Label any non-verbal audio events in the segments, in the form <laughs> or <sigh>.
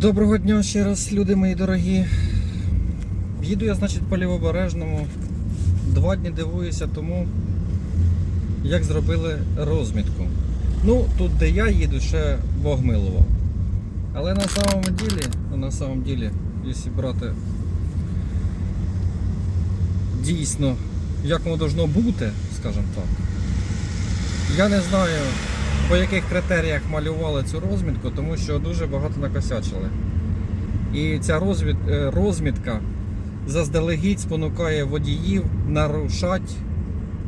Доброго дня ще раз, люди мої дорогі. Їду я, значить, по лівобережному. Два дні дивуюся тому, як зробили розмітку. Ну, тут, де я їду, ще Бог милував. Але на самому ділі, ну, на самому ділі, якщо брати дійсно, як воно должно бути, скажімо так. Я не знаю, по яких критеріях малювали цю розмітку, тому що дуже багато накосячили. І ця розвід, е, розмітка заздалегідь спонукає водіїв нарушати,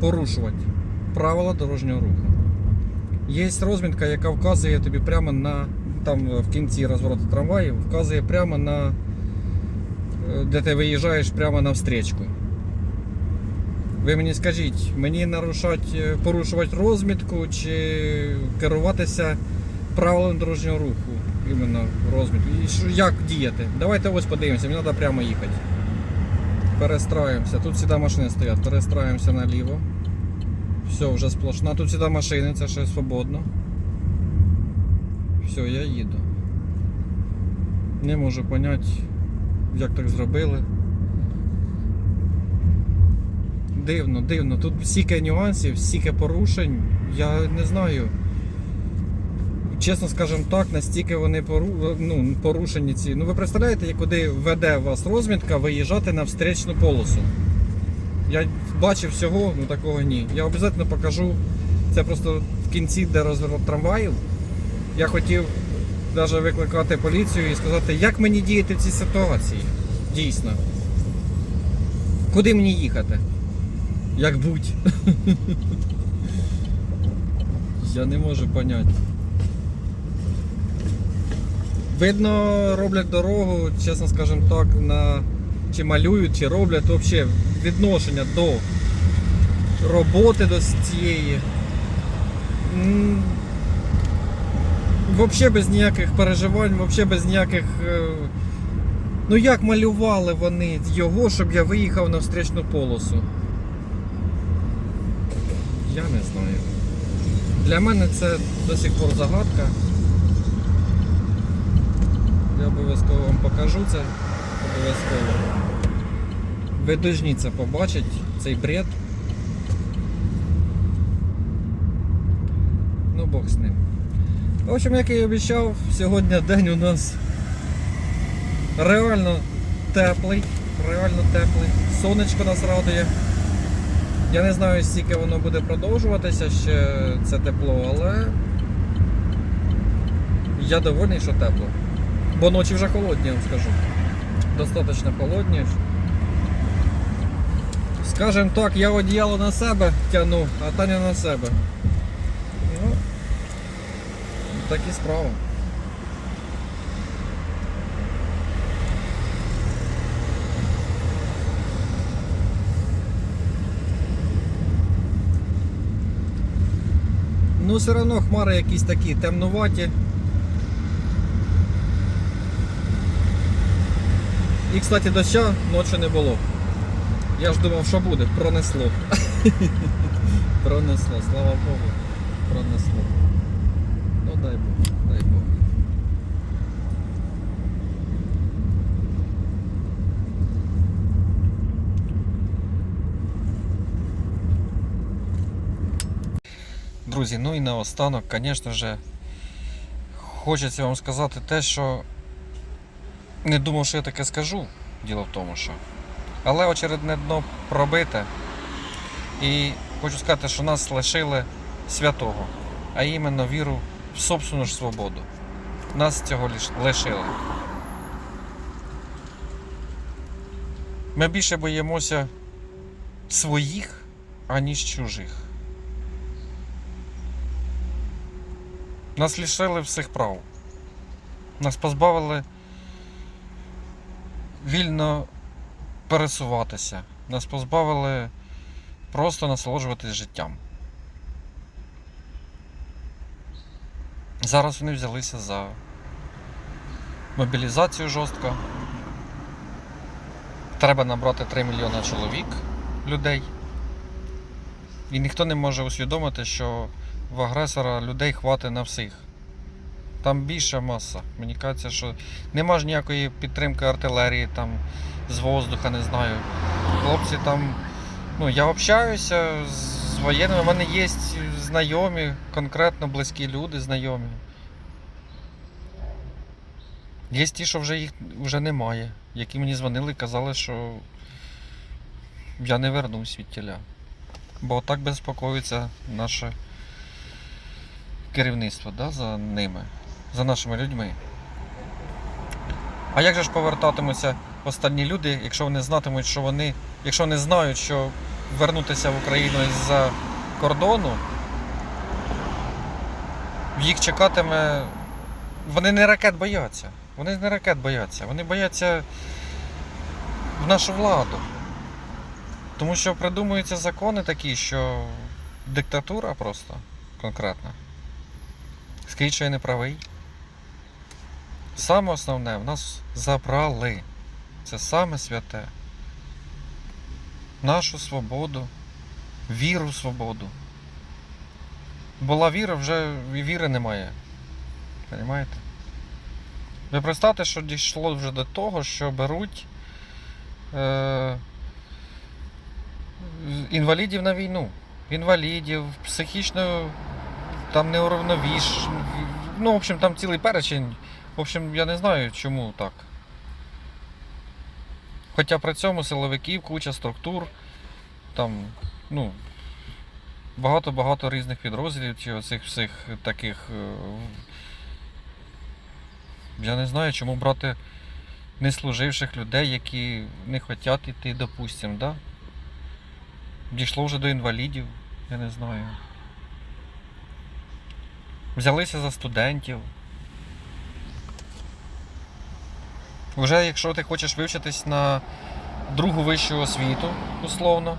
порушувати правила дорожнього руху. Є розмітка, яка вказує тобі прямо на там в кінці розвороту трамваїв, вказує прямо на е, де ти виїжджаєш прямо на встречку. Ви мені скажіть, мені нарушати, е, порушувати розмітку чи керуватися правилами дорожнього руху, іменно розмітку. І що, як діяти? Давайте ось подивимося, мені треба прямо їхати. Перестраюємося. Тут завжди машини стоять, перестраюємося наліво. Все, вже сплошна. Тут завжди машини, це ще свободно. Все, я їду. Не можу поняти, як так зробили. Дивно, дивно. Тут стільки нюансів, стільки порушень. Я не знаю. Чесно скажемо так, настільки вони пору... ну, порушені ці. Ну ви представляєте, куди веде вас розмітка виїжджати на встречну полосу? Я бачив всього, ну такого ні. Я обов'язково покажу. Це просто в кінці, де розворот трамваїв. Я хотів навіть викликати поліцію і сказати, як мені діяти в цій ситуації. Дійсно. Куди мені їхати? Як будь. Я не можу поняти. Видно, роблять дорогу, чесно скажемо так, на чи малюють, чи роблять взагалі відношення до роботи до цієї. Взагалі без ніяких переживань, взагалі без ніяких. е, Ну як малювали вони його, щоб я виїхав на встречну полосу? Я не знаю. Для мене це до сих пор загадка. Я обов'язково вам покажу це. Обов'язково. Ви побачити, цей бред. Ну Бог з ним. В общем, як і обіцяв, сьогодні день у нас реально теплий, реально теплий. Сонечко нас радує. Я не знаю, скільки воно буде продовжуватися ще це тепло, але я довольний, що тепло. Бо ночі вже холодні, я вам скажу. Достатньо холодні. Скажем так, я одіяло на себе тягну, а Таня на себе. Ну, такі справи. Ну, все одно хмари якісь такі темнуваті. І, кстати, доща ночі не було. Я ж думав, що буде, пронесло. <laughs> пронесло, слава Богу, пронесло. Ну дай Бог, дай Бог. Друзі, ну і наостанок, звісно ж, хочеться вам сказати те, що не думав, що я таке скажу. Діло в тому, що. Але очередне дно пробите. І хочу сказати, що нас лишили святого, а іменно віру в собственну ж свободу. Нас цього лиш- лишили. Ми більше боїмося своїх, аніж чужих. Нас лишили всіх прав. Нас позбавили вільно пересуватися. Нас позбавили просто насолоджуватись життям. Зараз вони взялися за мобілізацію жорстко. Треба набрати 3 мільйони чоловік людей. І ніхто не може усвідомити, що в агресора людей хватить на всіх. Там більша маса. Мені кажеться, що нема ж ніякої підтримки артилерії там з воздуха, не знаю. Хлопці там. Ну, я общаюся з воєнними, у мене є знайомі, конкретно близькі люди, знайомі. Є ті, що вже їх вже немає, які мені дзвонили і казали, що я не вернусь від тіля. Бо так безпокоїться наше керівництво да, за ними, за нашими людьми. А як же ж повертатимуться останні люди, якщо вони знатимуть, що вони, якщо вони знають, що вернутися в Україну із-за кордону, їх чекатиме. Вони не ракет бояться. Вони не ракет бояться. Вони бояться в нашу владу. Тому що придумуються закони такі, що диктатура просто конкретна. Скажіть, що я не правий. Саме основне, в нас забрали. Це саме святе. Нашу свободу, віру в свободу. Була віра, вже і віри немає. Понимаєте? Ви представте, що дійшло вже до того, що беруть е, інвалідів на війну. Інвалідів, психічно там неуравновіж. Ну, в общем, там цілий перечень. В общем, я не знаю, чому так. Хоча при цьому силовиків, куча структур, там, ну, багато-багато різних підрозділів чи оцих всіх таких. е, Я не знаю, чому брати неслуживших людей, які не хочуть йти, допустим, да? Дійшло вже до інвалідів, я не знаю. Взялися за студентів. Вже якщо ти хочеш вивчитись на другу вищу освіту, условно,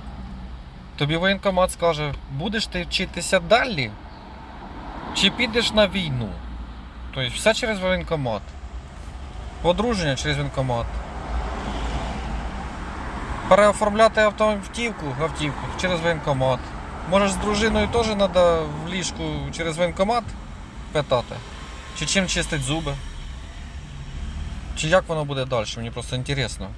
тобі воєнкомат скаже, будеш ти вчитися далі, чи підеш на війну. Тобто все через воєнкомат. Одруження через воєнкомат. Переоформляти автівку, автівку через воєнкомат. Може з дружиною теж треба в ліжку через воєнкомат питати? Чи чим чистить зуби? Чи як воно буде далі? Мені просто інтересно.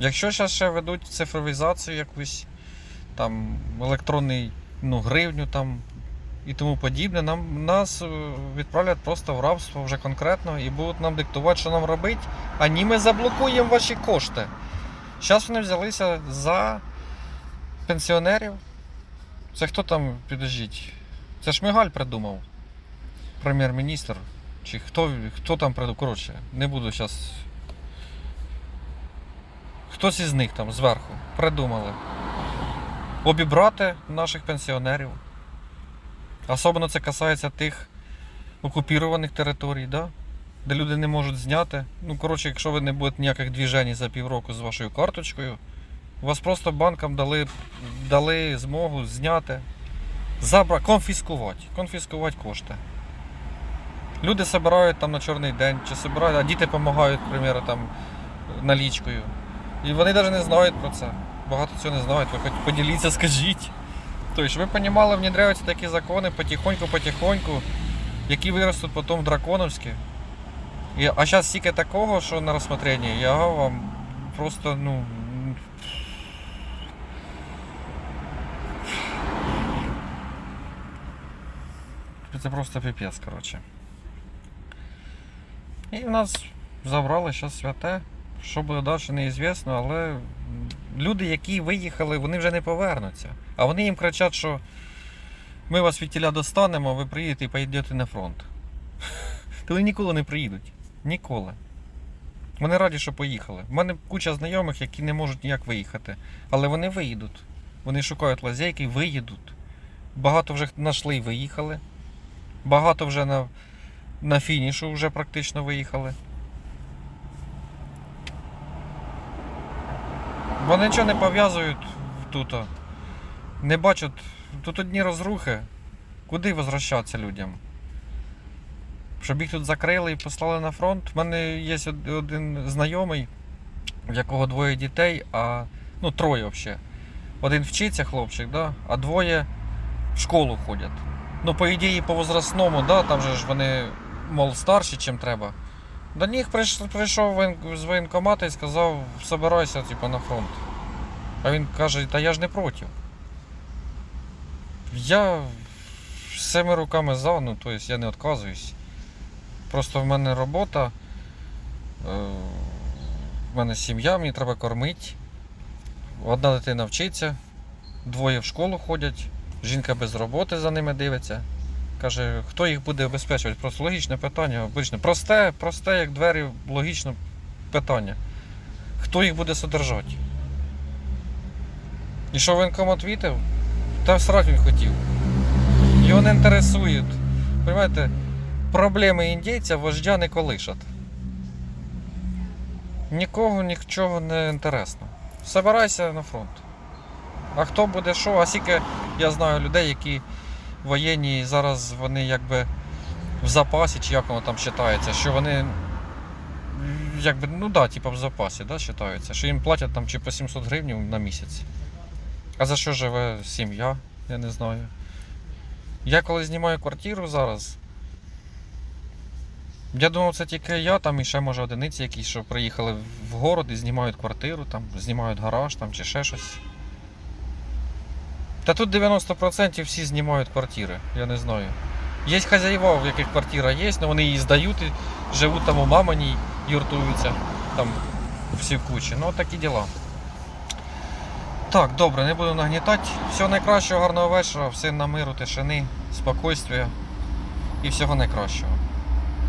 Якщо зараз ще ведуть цифровізацію якусь, там електронний ну, гривню там і тому подібне, нам, нас е, відправлять просто в рабство вже конкретно і будуть нам диктувати, що нам робити, а ні ми заблокуємо ваші кошти. Зараз вони взялися за пенсіонерів. Це хто там, підождіть? Це Шмигаль придумав. Прем'єр-міністр. Чи хто, хто там придумав? Коротше, не буду зараз. Хтось із них там зверху придумали. Обібрати наших пенсіонерів. Особливо це касається тих окупірованих територій, да? де люди не можуть зняти. Ну, коротше, якщо ви не будете ніяких движень за півроку з вашою карточкою, у вас просто банкам дали, дали змогу зняти, забра... конфіскувати, конфіскувати кошти. Люди збирають там на чорний день, чи збирають, а діти допомагають, наприклад, там налічкою. І вони навіть не знають про це. Багато цього не знають. Ви хоч поділіться, скажіть. Тобто, ви розуміли, внедряються такі закони потихоньку-потихоньку, які виростуть потім драконовські. І, а зараз стільки такого, що на розсмотрення, я вам просто, ну. Це просто піпець, коротше. І в нас забрали зараз святе. Що буде далі, неізвісно, але люди, які виїхали, вони вже не повернуться. А вони їм кричать, що ми вас від тіля достанемо, ви приїдете і поїдете на фронт. То <laughs> вони ніколи не приїдуть. Ніколи. Вони раді, що поїхали. У мене куча знайомих, які не можуть ніяк виїхати. Але вони виїдуть. Вони шукають лазейки виїдуть. Багато вже знайшли і виїхали. Багато вже на, на фінішу вже практично виїхали. Вони нічого не пов'язують тут. Не бачать. Тут одні розрухи. Куди возвращатися людям? Щоб їх тут закрили і послали на фронт. У мене є один знайомий, в якого двоє дітей, а ну троє взагалі. Один вчиться хлопчик, да? а двоє в школу ходять. Ну, по ідеї, по возрастному, да, там же ж вони, мол, старші, чим треба. До них прийшов з воєнкомата і сказав, собирайся, типу, на фронт. А він каже, та я ж не проти. Я всіми руками за, ну, тобто я не відказуюсь. Просто в мене робота, е, в мене сім'я, мені треба кормити. Одна дитина вчиться, двоє в школу ходять, жінка без роботи за ними дивиться. Каже, хто їх буде обезпечувати? Просто логічне питання, обичне. Просте, просте, як двері, логічне питання. Хто їх буде содержати? І що воєнкомат відповів? Та срать він хотів. Його не інтересують. Понимаєте, проблеми індійця вождя не колишать. Нікого нічого не інтересно. Собирайся на фронт. А хто буде що? А скільки я знаю людей, які воєнні зараз вони якби в запасі, чи як воно там вважається, що вони якби, ну да, типу в запасі, да, вважаються, що їм платять там чи по 700 гривень на місяць. А за що живе сім'я? Я не знаю. Я коли знімаю квартиру зараз. Я думав, це тільки я там і ще може одиниці якісь, що приїхали в город і знімають квартиру, там, знімають гараж там, чи ще щось. Та тут 90% всі знімають квартири, я не знаю. Є хазяїва, в яких квартира є, але вони її здають і живуть там у маминій, юртуються, там всі в кучі. Ну, такі діла. Так, добре, не буду нагнітати. Всього найкращого, гарного вечора, всім на миру, тишини, спокійствия і всього найкращого.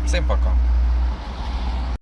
Всім пока.